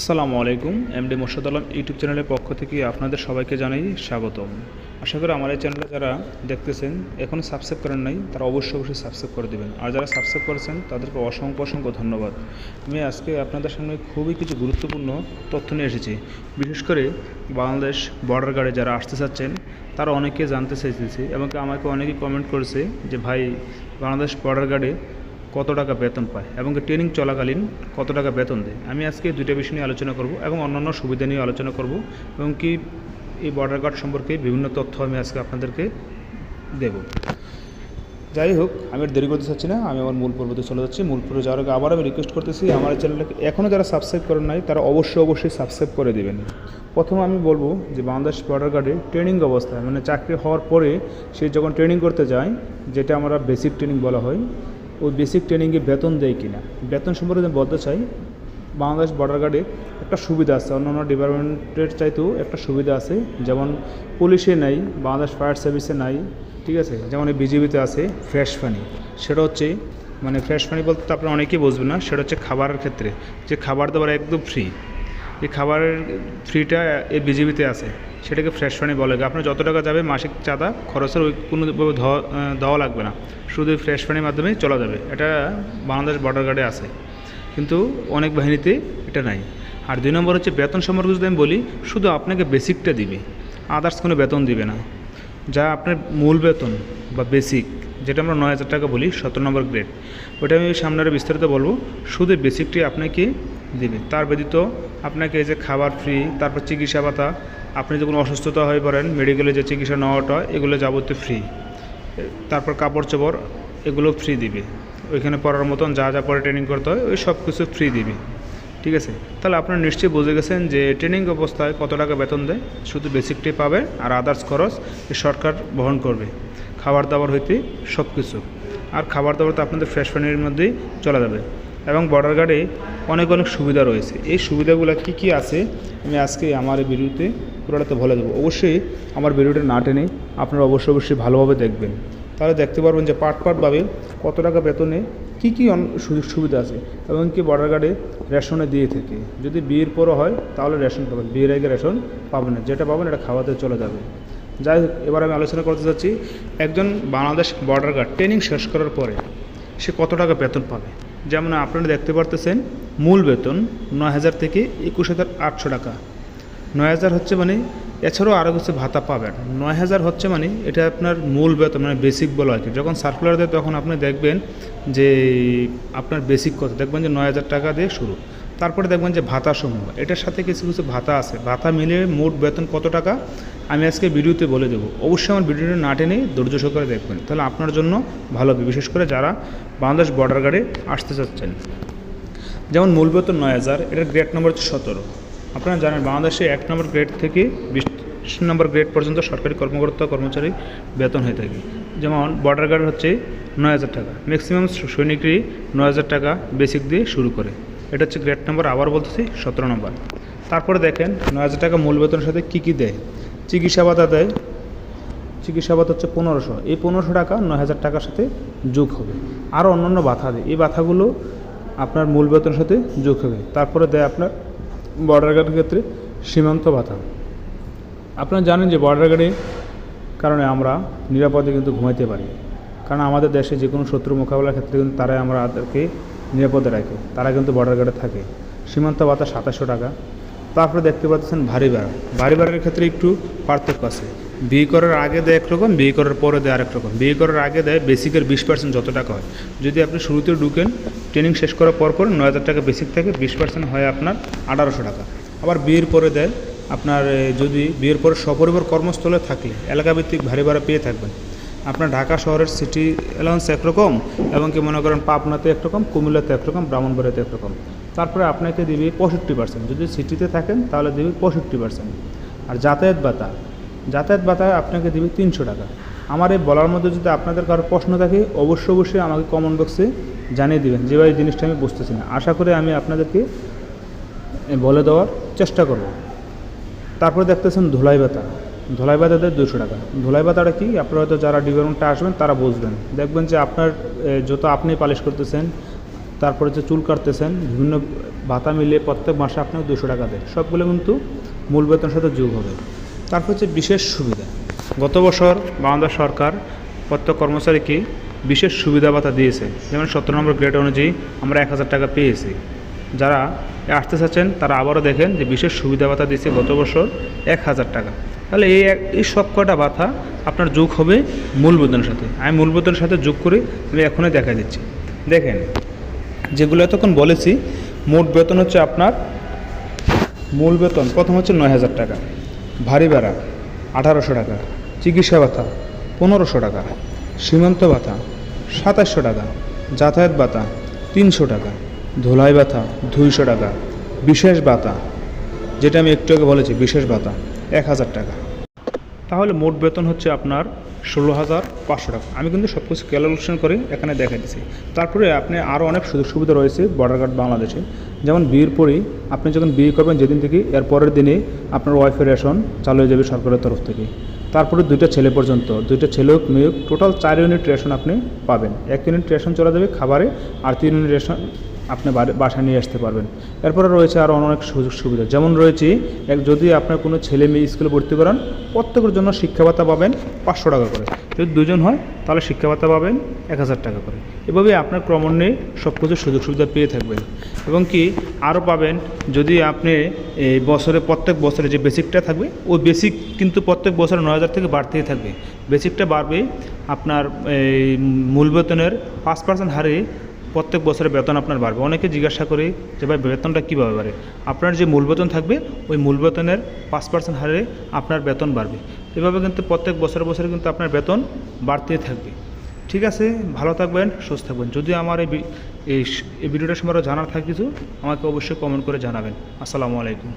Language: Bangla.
আসসালামু আলাইকুম, এমডি মোর্শদ আলম ইউটিউব চ্যানেলের পক্ষ থেকে আপনাদের সবাইকে জানাই স্বাগতম। আশা করি আমার এই চ্যানেলে যারা দেখতেছেন, এখনও সাবস্ক্রাইব করেন নাই, তারা অবশ্যই অবশ্যই সাবস্ক্রাইব করে দেবেন। আর যারা সাবস্ক্রাইব করেছেন, তাদেরকে অসংখ্য অসংখ্য ধন্যবাদ। আমি আজকে আপনাদের সামনে খুবই কিছু গুরুত্বপূর্ণ তথ্য নিয়ে এসেছি। বিশেষ করে বাংলাদেশ বর্ডার গার্ডে যারা আসতে চাচ্ছেন, তারা অনেকে জানতে চাইতেছে এবং আমাকে অনেকেই কমেন্ট করেছে যে, ভাই, বাংলাদেশ বর্ডার গার্ডে কত টাকা বেতন পায় এবং ট্রেনিং চলাকালীন কত টাকা বেতন দেয়। আমি আজকে দুইটা বিষয় নিয়ে আলোচনা করব এবং অন্যান্য সুবিধা নিয়ে আলোচনা করব এবং কি এই বর্ডার গার্ড সম্পর্কে বিভিন্ন তথ্য আমি আজকে আপনাদেরকে দেব। যাই হোক, আমি দেরি করতে চাচ্ছি না। আমি আমার মূল পর্বতে চলে যাচ্ছি। মূল পর্বে যাওয়ার আগে আবার আমি রিকোয়েস্ট করতেছি, আমার চ্যানেলটাকে এখনও যারা সাবস্ক্রাইব করেন নাই, তারা অবশ্যই অবশ্যই সাবস্ক্রাইব করে দেবেন। প্রথমে আমি বলব যে বাংলাদেশ বর্ডার গার্ডে ট্রেনিং অবস্থায় মানে চাকরি হওয়ার পরে সে যখন ট্রেনিং করতে যায়, যেটা আমরা বেসিক ট্রেনিং বলা হয় ওই বেসিক ট্রেনিংয়ে বেতন দেয় কিনা। বেতন সম্পর্কে আমি বলতে চাই, বাংলাদেশ বর্ডার গার্ডে একটা সুবিধা আছে। অন্যান্য ডিপার্টমেন্টের চাইতেও একটা সুবিধা আছে। যেমন পুলিশে নাই, বাংলাদেশ ফায়ার সার্ভিসে নাই, ঠিক আছে? যেমন এই বিজিবিতে আছে ফ্রেশ পানি সেটা হচ্ছে মানে ফ্রেশ পানি বলতে তো আপনারা অনেকেই বুঝবেন না। সেটা হচ্ছে খাবারের ক্ষেত্রে। যে খাবার দাবার একদম ফ্রি এই খাবারের ফ্রিটা এই বিজিবিতে আছে। সেটাকে ফ্রেশ পানি বলে। আপনার যত টাকা যাবে মাসিক চাঁদা খরচের ওই কোনো দেওয়া লাগবে না। শুধু ফ্রেশ পানির মাধ্যমেই চলা যাবে। এটা বাংলাদেশ বর্ডার গার্ডে আছে। কিন্তু অনেক বাহিনীতে এটা নাই। আর দুই নম্বর হচ্ছে বেতন সম্পর্কে যদি আমি বলি, শুধু আপনাকে বেসিকটা দিবে। আদার্স কোনো বেতন দিবে না। যা আপনার মূল বেতন বা বেসিক যেটা আমরা নয় হাজার টাকা বলি, সতেরো নম্বর গ্রেড ওটা আমি সামনে বিস্তারিত বলব। শুধু বেসিকটি আপনাকে দেবে। তার ব্যতীত আপনাকে এই যে খাবার ফ্রি তারপর চিকিৎসা ভাতা, আপনি যখন অসুস্থতা হয়ে পড়েন মেডিকেলে যে চিকিৎসা নেওয়াটা, এগুলো যাবতীয় ফ্রি তারপর কাপড় চোপড়, এগুলো ফ্রি দিবে। ওইখানে পড়ার মতন যা যা পরে ট্রেনিং করতে হয়, ওই সব কিছু ফ্রি দিবে। ঠিক আছে? তাহলে আপনারা নিশ্চয়ই বুঝে গেছেন যে ট্রেনিং অবস্থায় কত টাকা বেতন দেয়। শুধু বেসিকটি পাবে আর আদার্স খরচ সরকার বহন করবে। খাবার দাবার হইতে সব কিছু আর খাবার দাবার তো আপনাদের ফ্রেশ পানির মধ্যেই চলে যাবে। এবং বর্ডার গার্ডে অনেক অনেক সুবিধা রয়েছে। এই সুবিধাগুলো কী কী আছে? আমি আজকে আমার ভিডিওতে পুরোটাতে বলে দেবো। অবশ্যই আমার ভিডিওটা না টেনে আপনারা অবশ্যই অবশ্যই ভালোভাবে দেখবেন। তাহলে দেখতে পারবেন যে পার্ট পার্টভাবে কত টাকা বেতনে কী কী সুযোগ সুবিধা আছে এবং কি বর্ডার গার্ডে রেশনে দিয়ে থাকে। যদি বিয়ের পরও হয়, তাহলে রেশন পাবেন। বিয়ের আগে রেশন পাবেন না। যেটা পাবেন এটা খাওয়াতে চলে যাবে। যাই এবার আমি আলোচনা করতে চাচ্ছি একজন বাংলাদেশ বর্ডার গার্ড ট্রেনিং শেষ করার পরে সে কত টাকা বেতন পাবে? যেমন আপনারা দেখতে পারতেছেন, মূল বেতন নয় হাজার থেকে একুশ হাজার আটশো টাকা। নয় হাজার হচ্ছে মানে এছাড়াও আরও কিছু ভাতা পাবেন। নয় হাজার হচ্ছে মানে এটা আপনার মূল বেতন মানে বেসিক বলা আর কি। যখন সার্কুলার দেয় তখন আপনি দেখবেন যে আপনার বেসিক কত, দেখবেন যে নয় হাজার টাকা দিয়ে শুরু। তারপরে দেখবেন যে ভাতা সমূহ এটার সাথে কিছু কিছু ভাতা আছে। ভাতা মিলিয়ে মোট বেতন কত টাকা? আমি আজকে ভিডিওতে বলে দেবো। অবশ্যই আমার ভিডিওটা না টেনে ধৈর্য সহকারে দেখবেন। তাহলে আপনার জন্য ভালো হবে, বিশেষ করে যারা বাংলাদেশ বর্ডার গার্ডে আসতে চাচ্ছেন। যেমন মূল বেতন নয় হাজার, এটার গ্রেড নম্বর হচ্ছে সতেরো। আপনারা জানেন, বাংলাদেশে এক নম্বর গ্রেড থেকে বিশ নম্বর গ্রেড পর্যন্ত সরকারি কর্মকর্তা, কর্মচারী বেতন হয়ে থাকে। যেমন বর্ডার গার্ড হচ্ছে নয় হাজার টাকা। ম্যাক্সিমাম সৈনিকই নয় হাজার টাকা বেসিক দিয়ে শুরু করে। এটা হচ্ছে গ্রেড নম্বর আবার বলতেছি সতেরো নম্বর তারপরে দেখেন, নয় হাজার টাকা মূল বেতনের সাথে কী কী দেয়? চিকিৎসা ভাতা দেয়, চিকিৎসা ভাতা হচ্ছে পনেরোশো। এই পনেরোশো টাকা নয় হাজার টাকার সাথে যোগ হবে। আরও অন্যান্য ভাতা দেয়। এই ভাতাগুলো আপনার মূল বেতনের সাথে যোগ হবে। তারপরে দেয় আপনার বর্ডার গার্ডের ক্ষেত্রে সীমান্ত ভাতা। আপনারা জানেন যে বর্ডার গার্ডের কারণে আমরা নিরাপদে কিন্তু ঘুমাইতে পারি। কারণ আমাদের দেশে যে কোনো শত্রু মোকাবেলার ক্ষেত্রে কিন্তু তারাই আমরা তাদেরকে নিরাপদে রাখে। তারা কিন্তু বর্ডার গার্ডে থাকে। সীমান্ত ভাতা সাতাশশো টাকা। তারপরে দেখতে পাচ্ছেন ভারী ভাড়া ভারী ভাড়ার ক্ষেত্রে একটু পার্থক্য আছে। বিয়ে করার আগে দেয় একরকম বিয়ে করার পরে দেয় আরেক রকম। বিয়ে করার আগে দেয় বেসিকের বিশ পার্সেন্ট যত টাকা হয়। যদি আপনি শুরুতে ঢুকেন ট্রেনিং শেষ করার পর পর নয় হাজার টাকা বেসিক থাকে বিশ পার্সেন্ট হয় আপনার আঠারোশো টাকা। আবার বিয়ের পরে দেয় আপনার যদি বিয়ের পরে সপরিবার কর্মস্থলে থাকলে, এলাকাভিত্তিক ভারী ভাড়া পেয়ে থাকবেন। আপনার ঢাকা শহরের সিটি অ্যালাউন্স একরকম এবং কি মনে করেন পাবনাতে একরকম কুমিল্লাতে একরকম ব্রাহ্মণবাড়িতে একরকম তারপরে আপনাকে দিবে পঁয়ষট্টি পার্সেন্ট যদি সিটিতে থাকেন, তাহলে দিবে পঁয়ষট্টি পার্সেন্ট আর যাতায়াত ভাতা যাতায়াত ভাতা আপনাকে দিবে তিনশো টাকা। আমার এই বলার মধ্যে যদি আপনাদের কারও প্রশ্ন থাকে, অবশ্যই অবশ্যই আমাকে কমেন্ট বক্সে জানিয়ে দিবেন। যে এই জিনিসটা আমি বুঝতেছি না। আশা করে আমি আপনাদেরকে বলে দেওয়ার চেষ্টা করব। তারপরে দেখতেছেন ধুলাই ভাতা। ধুলাই দেয় দুশো টাকা। ধুলাই ভাতাটা কি? আপনারা হয়তো যারা ডিপার্টমেন্টে আসবেন, তারা বুঝবেন। দেখবেন যে আপনার যত আপনি পালিশ করতেছেন, তারপরে যে চুল কাটতেছেন, বিভিন্ন ভাতা মিলিয়ে প্রত্যেক মাসে আপনাকে দুশো টাকা দেয়। সবগুলো কিন্তু মূল বেতনের সাথে যোগ হবে। তারপর হচ্ছে বিশেষ সুবিধা। গত বছর বাংলাদেশ সরকার প্রত্যেক কর্মচারীকে বিশেষ সুবিধা ভাতা দিয়েছে? যেমন সতেরো নম্বর গ্রেড অনুযায়ী আমরা এক হাজার টাকা পেয়েছি। যারা আসতে চাচ্ছেন, তারা আবারও দেখেন যে বিশেষ সুবিধা ভাতা দিয়েছে গত বছর এক হাজার টাকা। তাহলে এই এই সব কটা বাথা আপনার যোগ হবে মূল বেতনের সাথে। আমি মূল বেতনের সাথে যোগ করে আমি এখনই দেখা দিচ্ছি। দেখেন, যেগুলো এতক্ষণ বলেছি, মোট বেতন হচ্ছে আপনার, মূল বেতন প্রথম হচ্ছে নয় হাজার টাকা। ভারী ভাড়া আঠারোশো টাকা। চিকিৎসা ভাতা, পনেরোশো টাকা। সীমান্ত ভাতা, সাতাশশো টাকা। যাতায়াত ভাতা, তিনশো টাকা। ধোলাই ভাতা, দুইশো টাকা। বিশেষ ভাতা, যেটা আমি একটু আগে বলেছি, বিশেষ ভাতা। এক হাজার টাকা। তাহলে মোট বেতন হচ্ছে আপনার ষোলো হাজার পাঁচশো টাকা। আমি কিন্তু সব কিছু ক্যালকুলেশন করে এখানে দেখা দিচ্ছি তারপরে আপনি আরও অনেক সুযোগ সুবিধা রয়েছে বর্ডার গার্ড বাংলাদেশে। যেমন বিয়ের পরেই আপনি যখন বিয়ে করবেন যেদিন থেকে, এর পরের দিনে আপনার ওয়াইফের রেশন চালু হয়ে যাবে সরকারের তরফ থেকে। তারপরে দুইটা ছেলে পর্যন্ত, দুইটা ছেলে হোক মেয়ে টোটাল চার ইউনিট রেশন আপনি পাবেন। এক ইউনিট রেশন চলে যাবে খাবারে আর তিন ইউনিট রেশন আপনি বাসায় নিয়ে আসতে পারবেন। এরপরে রয়েছে আরও অনেক সুযোগ সুবিধা। যেমন রয়েছে, এক যদি আপনার কোনো ছেলে মেয়ে স্কুলে ভর্তি করান, প্রত্যেকের জন্য শিক্ষা ভাতা পাবেন পাঁচশো টাকা করে। যদি দুজন হয়, তাহলে শিক্ষা ভাতা পাবেন এক হাজার টাকা করে। এভাবে আপনার ক্রমান্বয়ে সব কিছু সুযোগ সুবিধা পেয়ে থাকবেন। এবং কি আরও পাবেন যদি আপনি এই বছরে, প্রত্যেক বছরে যে বেসিকটা থাকবে, ওই বেসিক কিন্তু প্রত্যেক বছরে নয় হাজার থেকে বাড়তেই থাকবে। বেসিকটা বাড়বে আপনার এই মূল বেতনের পাঁচ পার্সেন্ট হারে প্রত্যেক বছরে বেতন আপনার বাড়বে। অনেকে জিজ্ঞাসা করে যে, ভাই, বেতনটা কীভাবে বাড়ে? আপনার যে মূল বেতন থাকবে, ওই মূল বেতনের পাঁচ পার্সেন্ট হারে আপনার বেতন বাড়বে। এভাবে কিন্তু প্রত্যেক বছরে বছরে কিন্তু আপনার বেতন বাড়তেই থাকবে। ঠিক আছে? ভালো থাকবেন, সুস্থ থাকবেন। যদি আমার এই বি- এই স- এই ভিডিওটার সময় জানার থাকে কিছু, আমাকে অবশ্যই কমেন্ট করে জানাবেন। আসসালামু আলাইকুম।